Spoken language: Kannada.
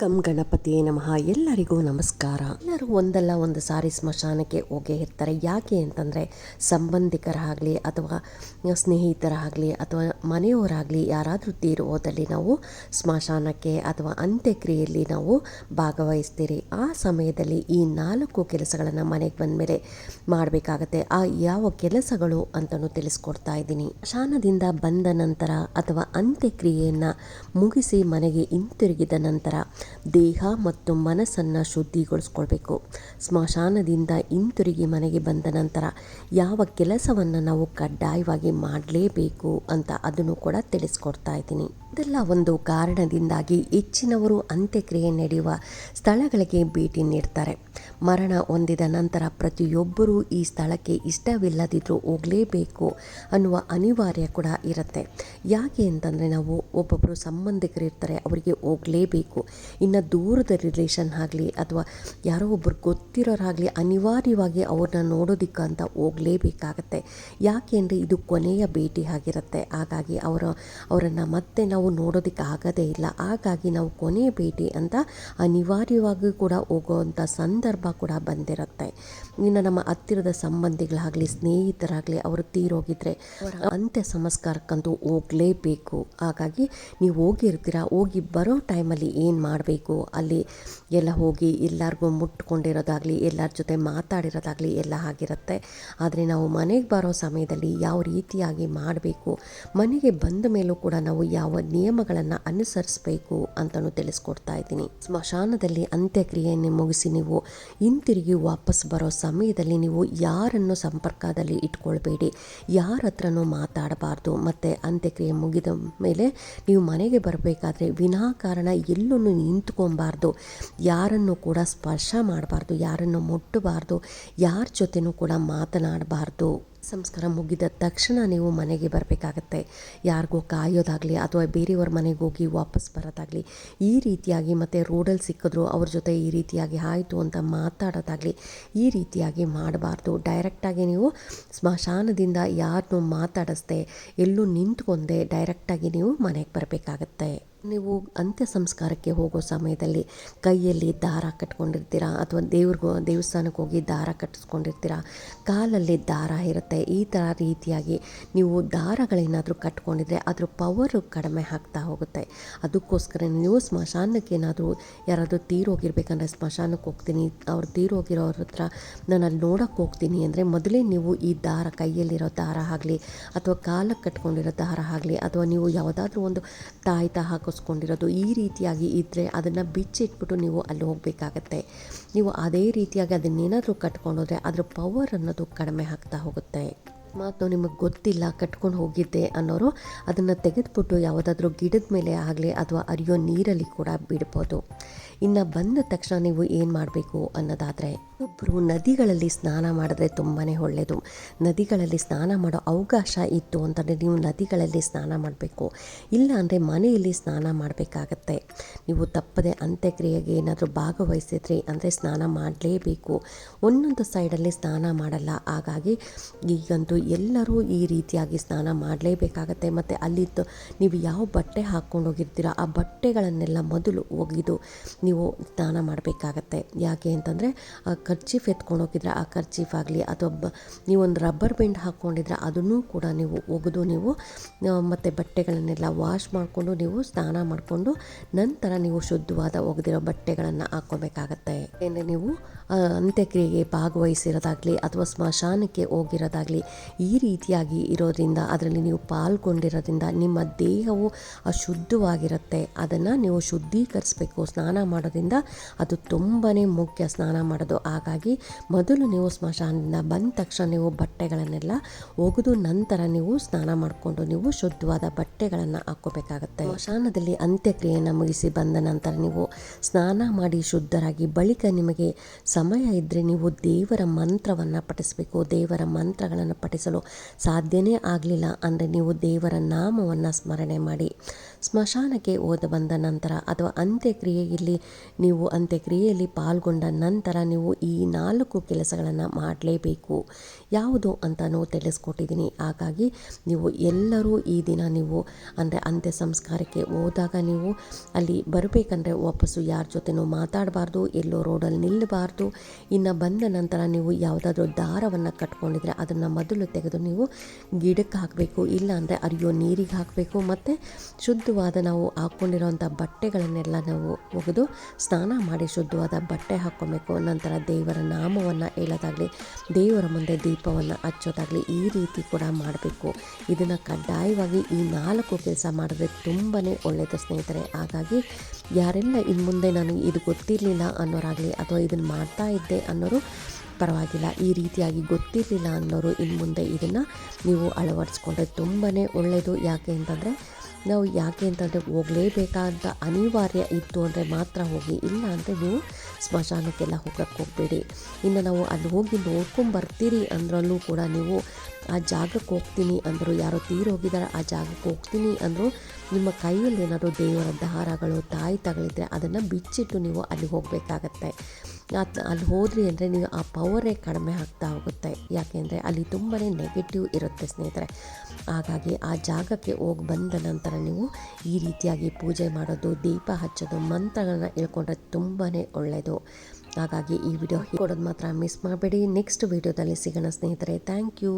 ಕಂ ಗಣಪತಿಯೇ ನಮಃ. ಎಲ್ಲರಿಗೂ ನಮಸ್ಕಾರ. ಎಲ್ಲರೂ ಒಂದಲ್ಲ ಒಂದು ಸಾರಿ ಸ್ಮಶಾನಕ್ಕೆ ಹೋಗೇ ಇರ್ತಾರೆ. ಯಾಕೆ ಅಂತಂದರೆ ಸಂಬಂಧಿಕರಾಗಲಿ ಅಥವಾ ಸ್ನೇಹಿತರಾಗಲಿ ಅಥವಾ ಮನೆಯವರಾಗಲಿ ಯಾರಾದರೂ ತೀರು ಹೋದಲ್ಲಿ ನಾವು ಸ್ಮಶಾನಕ್ಕೆ ಅಥವಾ ಅಂತ್ಯಕ್ರಿಯೆಯಲ್ಲಿ ನಾವು ಭಾಗವಹಿಸ್ತೀರಿ. ಆ ಸಮಯದಲ್ಲಿ ಈ ನಾಲ್ಕು ಕೆಲಸಗಳನ್ನು ಮನೆಗೆ ಬಂದ ಮೇಲೆ ಮಾಡಬೇಕಾಗತ್ತೆ. ಆ ಯಾವ ಕೆಲಸಗಳು ಅಂತಲೂ ತಿಳಿಸ್ಕೊಡ್ತಾ ಇದ್ದೀನಿ. ಶಾನದಿಂದ ಬಂದ ನಂತರ ಅಥವಾ ಅಂತ್ಯಕ್ರಿಯೆಯನ್ನು ಮುಗಿಸಿ ಮನೆಗೆ ಹಿಂತಿರುಗಿದ ನಂತರ ದೇಹ ಮತ್ತು ಮನಸ್ಸನ್ನು ಶುದ್ಧಿಗೊಳಿಸ್ಕೊಳ್ಬೇಕು. ಸ್ಮಶಾನದಿಂದ ಹಿಂತಿರುಗಿ ಮನೆಗೆ ಬಂದ ನಂತರ ಯಾವ ಕೆಲಸವನ್ನು ನಾವು ಕಡ್ಡಾಯವಾಗಿ ಮಾಡಲೇಬೇಕು ಅಂತ ಅದನ್ನು ಕೂಡ ತಿಳಿಸ್ಕೊಡ್ತಾ ಇದ್ದೀನಿ. ಇದೆಲ್ಲ ಒಂದು ಕಾರಣದಿಂದಾಗಿ ಹೆಚ್ಚಿನವರು ಅಂತ್ಯಕ್ರಿಯೆ ನಡೆಯುವ ಸ್ಥಳಗಳಿಗೆ ಭೇಟಿ ನೀಡ್ತಾರೆ. ಮರಣ ಹೊಂದಿದ ನಂತರ ಪ್ರತಿಯೊಬ್ಬರೂ ಈ ಸ್ಥಳಕ್ಕೆ ಇಷ್ಟವಿಲ್ಲದಿದ್ದರೂ ಹೋಗಲೇಬೇಕು ಅನ್ನುವ ಅನಿವಾರ್ಯ ಕೂಡ ಇರುತ್ತೆ. ಯಾಕೆ ಅಂತಂದರೆ ನಾವು ಒಬ್ಬೊಬ್ಬರು ಸಂಬಂಧಿಕರಿರ್ತಾರೆ, ಅವರಿಗೆ ಹೋಗಲೇಬೇಕು. ಇನ್ನು ದೂರದ ರಿಲೇಷನ್ ಆಗಲಿ ಅಥವಾ ಯಾರೋ ಒಬ್ಬರು ಗೊತ್ತಿರೋರಾಗಲಿ ಅನಿವಾರ್ಯವಾಗಿ ಅವ್ರನ್ನ ನೋಡೋದಕ್ಕಂತ ಹೋಗಲೇಬೇಕಾಗತ್ತೆ. ಯಾಕೆ ಅಂದರೆ ಇದು ಕೊನೆಯ ಭೇಟಿ ಆಗಿರುತ್ತೆ. ಹಾಗಾಗಿ ಅವರ, ಅವರನ್ನು ಮತ್ತೆ ನಾವು ನೋಡೋದಕ್ಕೆ ಆಗೋದೇ ಇಲ್ಲ. ಹಾಗಾಗಿ ನಾವು ಕೊನೆಯ ಭೇಟಿ ಅಂತ ಅನಿವಾರ್ಯವಾಗಿ ಕೂಡ ಹೋಗುವಂಥ ಸಂದರ್ಭ ಕೂಡ ಬಂದಿರುತ್ತೆ. ಇನ್ನು ನಮ್ಮ ಹತ್ತಿರದ ಸಂಬಂಧಿಗಳಾಗಲಿ, ಸ್ನೇಹಿತರಾಗಲಿ ಅವರು ತೀರೋಗಿದ್ರೆ ಅಂತ್ಯ ಸಂಸ್ಕಾರಕ್ಕಂತೂ ಹೋಗಲೇಬೇಕು. ಹಾಗಾಗಿ ನೀವು ಹೋಗಿರ್ತೀರ, ಹೋಗಿ ಬರೋ ಟೈಮಲ್ಲಿ ಏನು ಮಾಡಬೇಕು? ಅಲ್ಲಿ ಎಲ್ಲ ಹೋಗಿ ಎಲ್ಲರಿಗೂ ಮುಟ್ಕೊಂಡಿರೋದಾಗಲಿ, ಎಲ್ಲರ ಜೊತೆ ಮಾತಾಡಿರೋದಾಗಲಿ ಎಲ್ಲ ಆಗಿರುತ್ತೆ. ಆದರೆ ನಾವು ಮನೆಗೆ ಬರೋ ಸಮಯದಲ್ಲಿ ಯಾವ ರೀತಿಯಾಗಿ ಮಾಡಬೇಕು? ಮನೆಗೆ ಬಂದ ಮೇಲೂ ಕೂಡ ನಾವು ಯಾವ ನಿಯಮಗಳನ್ನು ಅನುಸರಿಸಬೇಕು ಅಂತಲೂ ತಿಳಿಸ್ಕೊಡ್ತಾ ಇದ್ದೀನಿ. ಸ್ಮಶಾನದಲ್ಲಿ ಅಂತ್ಯಕ್ರಿಯೆಯನ್ನು ಮುಗಿಸಿ ನೀವು ಹಿಂತಿರುಗಿ ವಾಪಸ್ ಬರೋ ಸಮಯದಲ್ಲಿ ನೀವು ಯಾರನ್ನು ಸಂಪರ್ಕದಲ್ಲಿ ಇಟ್ಕೊಳ್ಬೇಡಿ ಯಾರ ಹತ್ರನೂ ಮಾತಾಡಬಾರ್ದು. ಮತ್ತು ಅಂತ್ಯಕ್ರಿಯೆ ಮುಗಿದ ಮೇಲೆ ನೀವು ಮನೆಗೆ ಬರಬೇಕಾದ್ರೆ ವಿನಾಕಾರಣ ಎಲ್ಲೂ ನಿಂತ್ಕೊಬಾರ್ದು ಯಾರನ್ನು ಕೂಡ ಸ್ಪರ್ಶ ಮಾಡಬಾರ್ದು, ಯಾರನ್ನು ಮುಟ್ಟಬಾರ್ದು, ಯಾರ ಜೊತೆನೂ ಕೂಡ ಮಾತನಾಡಬಾರ್ದು. ಸಂಸ್ಕಾರ ಮುಗಿದ ತಕ್ಷಣ ನೀವು ಮನೆಗೆ ಬರಬೇಕಾಗತ್ತೆ. ಯಾರಿಗೋ ಕಾಯೋದಾಗಲಿ ಅಥವಾ ಬೇರೆಯವ್ರ ಮನೆಗೆ ಹೋಗಿ ವಾಪಸ್ ಬರೋದಾಗಲಿ, ಈ ರೀತಿಯಾಗಿ ಮತ್ತು ರೋಡಲ್ಲಿ ಸಿಕ್ಕಿದ್ರು ಅವ್ರ ಜೊತೆ ಈ ರೀತಿಯಾಗಿ ಆಯಿತು ಅಂತ ಮಾತಾಡೋದಾಗಲಿ, ಈ ರೀತಿಯಾಗಿ ಮಾಡಬಾರ್ದು. ಡೈರೆಕ್ಟಾಗಿ ನೀವು ಸ್ಮಶಾನದಿಂದ ಯಾರನ್ನೂ ಮಾತಾಡಿಸ್ದೆ ಎಲ್ಲೂ ನಿಂತ್ಕೊಂಡೆ ಡೈರೆಕ್ಟಾಗಿ ನೀವು ಮನೆಗೆ ಬರಬೇಕಾಗತ್ತೆ. ನೀವು ಅಂತ್ಯ ಸಂಸ್ಕಾರಕ್ಕೆ ಹೋಗೋ ಸಮಯದಲ್ಲಿ ಕೈಯಲ್ಲಿ ದಾರ ಕಟ್ಕೊಂಡಿರ್ತೀರಾ? ಅಥವಾ ದೇವ್ರಿಗೋ, ದೇವಸ್ಥಾನಕ್ಕೆ ಹೋಗಿ ದಾರ ಕಟ್ಟಿಸ್ಕೊಂಡಿರ್ತೀರಾ? ಕಾಲಲ್ಲಿ ದಾರ ಇರುತ್ತೆ. ಈ ಥರ ರೀತಿಯಾಗಿ ನೀವು ದಾರಗಳೇನಾದರೂ ಕಟ್ಕೊಂಡಿದ್ರೆ ಅದ್ರ ಪವರು ಕಡಿಮೆ ಆಗ್ತಾ ಹೋಗುತ್ತೆ. ಅದಕ್ಕೋಸ್ಕರ ನೀವು ಸ್ಮಶಾನಕ್ಕೆ ಏನಾದರೂ ಯಾರಾದರೂ ತೀರೋಗಿರ್ಬೇಕಂದ್ರೆ ಸ್ಮಶಾನಕ್ಕೆ ಹೋಗ್ತೀನಿ. ಅವ್ರು ತೀರೋಗಿರೋರ ಹತ್ರ ನಾನು ಅಲ್ಲಿ ನೋಡೋಕ್ಕೆ ಹೋಗ್ತೀನಿ ಅಂದರೆ ಮೊದಲೇ ನೀವು ಈ ದಾರ ಕೈಯಲ್ಲಿರೋ ದಾರ ಆಗಲಿ ಅಥವಾ ಕಾಲಕ್ಕೆ ಕಟ್ಕೊಂಡಿರೋ ದಾರ ಆಗಲಿ ಅಥವಾ ನೀವು ಯಾವುದಾದ್ರೂ ಒಂದು ತಾಯ್ತ ಹಾಕಿಸ್ಕೊಂಡಿರೋದು ಈ ರೀತಿಯಾಗಿ ಇದ್ದರೆ ಅದನ್ನು ಬಿಚ್ಚಿಟ್ಬಿಟ್ಟು ನೀವು ಅಲ್ಲಿ ಹೋಗಬೇಕಾಗತ್ತೆ. ನೀವು ಅದೇ ರೀತಿಯಾಗಿ ಅದನ್ನೇನಾದರೂ ಕಟ್ಕೊಂಡೋದ್ರೆ ಅದರ ಪವರ್ ಅನ್ನೋದು ಕಡಿಮೆ ಆಗ್ತಾ ಹೋಗುತ್ತೆ. ಮಾತು ನಿಮಗೆ ಗೊತ್ತಿಲ್ಲ, ಕಟ್ಕೊಂಡು ಹೋಗಿದ್ದೆ ಅನ್ನೋರು ಅದನ್ನು ತೆಗೆದುಬಿಟ್ಟು ಯಾವುದಾದ್ರೂ ಗಿಡದ ಮೇಲೆ ಆಗಲಿ ಅಥವಾ ಅರಿಯೋ ನೀರಲ್ಲಿ ಕೂಡ ಬಿಡ್ಬೋದು. ಇನ್ನು ಬಂದ ತಕ್ಷಣ ನೀವು ಏನು ಮಾಡಬೇಕು ಅನ್ನೋದಾದರೆ ಒಬ್ಬರು ನದಿಗಳಲ್ಲಿ ಸ್ನಾನ ಮಾಡಿದ್ರೆ ತುಂಬಾ ಒಳ್ಳೆಯದು ನದಿಗಳಲ್ಲಿ ಸ್ನಾನ ಮಾಡೋ ಅವಕಾಶ ಇತ್ತು ಅಂತಂದರೆ ನೀವು ನದಿಗಳಲ್ಲಿ ಸ್ನಾನ ಮಾಡಬೇಕು. ಇಲ್ಲ ಅಂದರೆ ಮನೆಯಲ್ಲಿ ಸ್ನಾನ ಮಾಡಬೇಕಾಗತ್ತೆ. ನೀವು ತಪ್ಪದೆ ಅಂತ್ಯಕ್ರಿಯೆಗೆ ಏನಾದರೂ ಭಾಗವಹಿಸಿದ್ರಿ ಅಂದರೆ ಸ್ನಾನ ಮಾಡಲೇಬೇಕು. ಒಂದೊಂದು ಸೈಡಲ್ಲಿ ಸ್ನಾನ ಮಾಡಲ್ಲ. ಹಾಗಾಗಿ ಈಗಂತೂ ಎಲ್ಲರೂ ಈ ರೀತಿಯಾಗಿ ಸ್ನಾನ ಮಾಡಲೇಬೇಕಾಗತ್ತೆ. ಮತ್ತು ಅಲ್ಲಿದ್ದು ನೀವು ಯಾವ ಬಟ್ಟೆ ಹಾಕ್ಕೊಂಡು ಹೋಗಿರ್ತೀರ? ಆ ಬಟ್ಟೆಗಳನ್ನೆಲ್ಲ ಮೊದಲು ಒಗೆದು ನೀವು ಸ್ನಾನ ಮಾಡಬೇಕಾಗತ್ತೆ. ಯಾಕೆ ಅಂತಂದರೆ, ಆ ಕರ್ಚೀಫ್ ಎತ್ಕೊಂಡು ಹೋಗಿದ್ರೆ ಆ ಕರ್ಚೀಫ್ ಆಗಲಿ ಅಥವಾ ಬ, ನೀವೊಂದು ರಬ್ಬರ್ ಬೆಂಡ್ ಹಾಕ್ಕೊಂಡಿದ್ರೆ ಅದನ್ನು ಕೂಡ ನೀವು ಒಗೆದು ನೀವು ಮತ್ತು ಬಟ್ಟೆಗಳನ್ನೆಲ್ಲ ವಾಶ್ ಮಾಡಿಕೊಂಡು ನೀವು ಸ್ನಾನ ಮಾಡಿಕೊಂಡು ನಂತರ ನೀವು ಶುದ್ಧವಾದ ಒಗೆದಿರೋ ಬಟ್ಟೆಗಳನ್ನು ಹಾಕ್ಕೋಬೇಕಾಗತ್ತೆ. ಏನೇ ನೀವು ಅಂತ್ಯಕ್ರಿಯೆಗೆ ಭಾಗವಹಿಸಿರೋದಾಗಲಿ ಅಥವಾ ಸ್ಮಶಾನಕ್ಕೆ ಹೋಗಿರೋದಾಗಲಿ ಈ ರೀತಿಯಾಗಿ ಇರೋದ್ರಿಂದ, ಅದರಲ್ಲಿ ನೀವು ಪಾಲ್ಗೊಂಡಿರೋದ್ರಿಂದ ನಿಮ್ಮ ದೇಹವು ಅಶುದ್ಧವಾಗಿರುತ್ತೆ. ಅದನ್ನು ನೀವು ಶುದ್ಧೀಕರಿಸಬೇಕು, ಸ್ನಾನ ಮಾಡೋದ್ರಿಂದ ಅದು ತುಂಬಾ ಮುಖ್ಯ ಸ್ನಾನ ಮಾಡೋದು. ಹಾಗಾಗಿ ಮೊದಲು ನೀವು ಸ್ಮಶಾನದಿಂದ ಬಂದ ತಕ್ಷಣ ನೀವು ಬಟ್ಟೆಗಳನ್ನೆಲ್ಲ ಒಗೆದು ನಂತರ ನೀವು ಸ್ನಾನ ಮಾಡಿಕೊಂಡು ನೀವು ಶುದ್ಧವಾದ ಬಟ್ಟೆಗಳನ್ನು ಹಾಕೋಬೇಕಾಗುತ್ತೆ ಸ್ಮಶಾನದಲ್ಲಿ ಅಂತ್ಯಕ್ರಿಯೆಯನ್ನು ಮುಗಿಸಿ ಬಂದ ನಂತರ ನೀವು ಸ್ನಾನ ಮಾಡಿ ಶುದ್ಧರಾಗಿ ಬಳಿಕ ನಿಮಗೆ ಸಮಯ ಇದ್ದರೆ ನೀವು ದೇವರ ಮಂತ್ರವನ್ನು ಪಠಿಸಬೇಕು. ದೇವರ ಮಂತ್ರಗಳನ್ನು ಪಠಿಸಲು ಸಾಧ್ಯನೇ ಆಗಲಿಲ್ಲ ಅಂದರೆ ನೀವು ದೇವರ ನಾಮವನ್ನು ಸ್ಮರಣೆ ಮಾಡಿ ಸ್ಮಶಾನಕ್ಕೆ ಹೋದ ಬಂದ ನಂತರ ಅಥವಾ ಅಂತ್ಯಕ್ರಿಯೆಯಲ್ಲಿ ನೀವು ಅಂತ್ಯಕ್ರಿಯೆಯಲ್ಲಿ ಪಾಲ್ಗೊಂಡ ನಂತರ ನೀವು ಈ ನಾಲ್ಕು ಕೆಲಸಗಳನ್ನು ಮಾಡಲೇಬೇಕು. ಯಾವುದು ಅಂತಲೂ ತಿಳಿಸ್ಕೊಟ್ಟಿದ್ದೀನಿ. ಹಾಗಾಗಿ ನೀವು ಎಲ್ಲರೂ ಈ ದಿನ ನೀವು ಅಂದರೆ ಅಂತ್ಯ ಸಂಸ್ಕಾರಕ್ಕೆ ಹೋದಾಗ ನೀವು ಅಲ್ಲಿ ಬರಬೇಕಂದ್ರೆ ವಾಪಸ್ಸು ಯಾರ ಜೊತೆನೂ ಮಾತಾಡಬಾರ್ದು, ಎಲ್ಲೋ ರೋಡಲ್ಲಿ ನಿಲ್ಲಬಾರ್ದು. ಇನ್ನು ಬಂದ ನಂತರ ನೀವು ಯಾವುದಾದ್ರೂ ದಾರವನ್ನು ಕಟ್ಕೊಂಡಿದ್ರೆ ಅದನ್ನು ಮೊದಲು ತೆಗೆದು ನೀವು ಗಿಡಕ್ಕೆ ಹಾಕಬೇಕು, ಇಲ್ಲ ಅಂದರೆ ಅರಿಯೋ ನೀರಿಗೆ ಹಾಕಬೇಕು. ಮತ್ತು ಶುದ್ಧವಾದ ನಾವು ಹಾಕ್ಕೊಂಡಿರೋಂಥ ಬಟ್ಟೆಗಳನ್ನೆಲ್ಲ ನಾವು ಒಗೆದು ಸ್ನಾನ ಮಾಡಿ ಶುದ್ಧವಾದ ಬಟ್ಟೆ ಹಾಕ್ಕೊಬೇಕು. ನಂತರ ದೇವರ ನಾಮವನ್ನು ಹೇಳೋದಾಗಲಿ, ದೇವರ ಮುಂದೆ ದೀಪವನ್ನು ಹಚ್ಚೋದಾಗಲಿ ಈ ರೀತಿ ಕೂಡ ಮಾಡಬೇಕು. ಇದನ್ನು ಕಡ್ಡಾಯವಾಗಿ ಈ ನಾಲ್ಕು ಕೆಲಸ ಮಾಡಿದ್ರೆ ತುಂಬಾ ಒಳ್ಳೆಯದು ಸ್ನೇಹಿತರೆ. ಹಾಗಾಗಿ ಯಾರೆಲ್ಲ ಇನ್ನು ಮುಂದೆ ನಾನು ಇದು ಗೊತ್ತಿರಲಿಲ್ಲ ಅನ್ನೋರಾಗಲಿ ಅಥವಾ ಇದನ್ನು ಮಾಡ್ತಾ ಇದ್ದೆ ಅನ್ನೋರು ಪರವಾಗಿಲ್ಲ. ಈ ರೀತಿಯಾಗಿ ಗೊತ್ತಿರಲಿಲ್ಲ ಅನ್ನೋರು ಇನ್ನು ಮುಂದೆ ಇದನ್ನು ನೀವು ಅಳವಡಿಸ್ಕೊಂಡ್ರೆ ತುಂಬಾ ಒಳ್ಳೆಯದು ಯಾಕೆ ಅಂತಂದರೆ ನಾವು ಯಾಕೆ ಅಂತಂದರೆ ಹೋಗಲೇಬೇಕಾ ಅಂತ ಅನಿವಾರ್ಯ ಇತ್ತು ಅಂದರೆ ಮಾತ್ರ ಹೋಗಿ, ಇಲ್ಲ ಅಂದರೆ ನೀವು ಸ್ಮಶಾನಕ್ಕೆಲ್ಲ ಹೋಗಕ್ಕೆ ಹೋಗಬೇಡಿ. ಇನ್ನು ನಾವು ಅಲ್ಲಿ ಹೋಗಿ ನೋಡ್ಕೊಂಬರ್ತೀರಿ ಅಂದ್ರಲ್ಲೂ ಕೂಡ ನೀವು ಆ ಜಾಗಕ್ಕೆ ಹೋಗ್ತೀನಿ ಅಂದರು, ಯಾರೋ ತೀರೋಗಿದ್ದಾರೆ ಆ ಜಾಗಕ್ಕೆ ಹೋಗ್ತೀನಿ ಅಂದರು, ನಿಮ್ಮ ಕೈಯಲ್ಲಿ ಏನಾದರೂ ದೇವರ ದಾರಗಳು ತಾಯಿತಗಳಿದ್ರೆ ಅದನ್ನು ಬಿಚ್ಚಿಟ್ಟು ನೀವು ಅಲ್ಲಿ ಹೋಗಬೇಕಾಗತ್ತೆ. ಅಲ್ಲಿ ಹೋದ್ರಿ ಅಂದರೆ ನೀವು ಆ ಪವರೇ ಕಡಿಮೆ ಆಗ್ತಾ ಹೋಗುತ್ತೆ. ಯಾಕೆಂದರೆ ಅಲ್ಲಿ ತುಂಬಾ ನೆಗೆಟಿವ್ ಇರುತ್ತೆ ಸ್ನೇಹಿತರೆ. ಹಾಗಾಗಿ ಆ ಜಾಗಕ್ಕೆ ಹೋಗಿ ಬಂದ ನಂತರ ನೀವು ಈ ರೀತಿಯಾಗಿ ಪೂಜೆ ಮಾಡೋದು, ದೀಪ ಹಚ್ಚೋದು, ಮಂತ್ರಗಳನ್ನ ಹೇಳ್ಕೊಂಡ್ರೆ ತುಂಬಾ ಒಳ್ಳೆಯದು ಹಾಗಾಗಿ ಈ ವಿಡಿಯೋ ಕೊಡೋದು ಮಾತ್ರ ಮಿಸ್ ಮಾಡಬೇಡಿ. ನೆಕ್ಸ್ಟ್ ವಿಡಿಯೋದಲ್ಲಿ ಸಿಗೋಣ ಸ್ನೇಹಿತರೆ. Thank you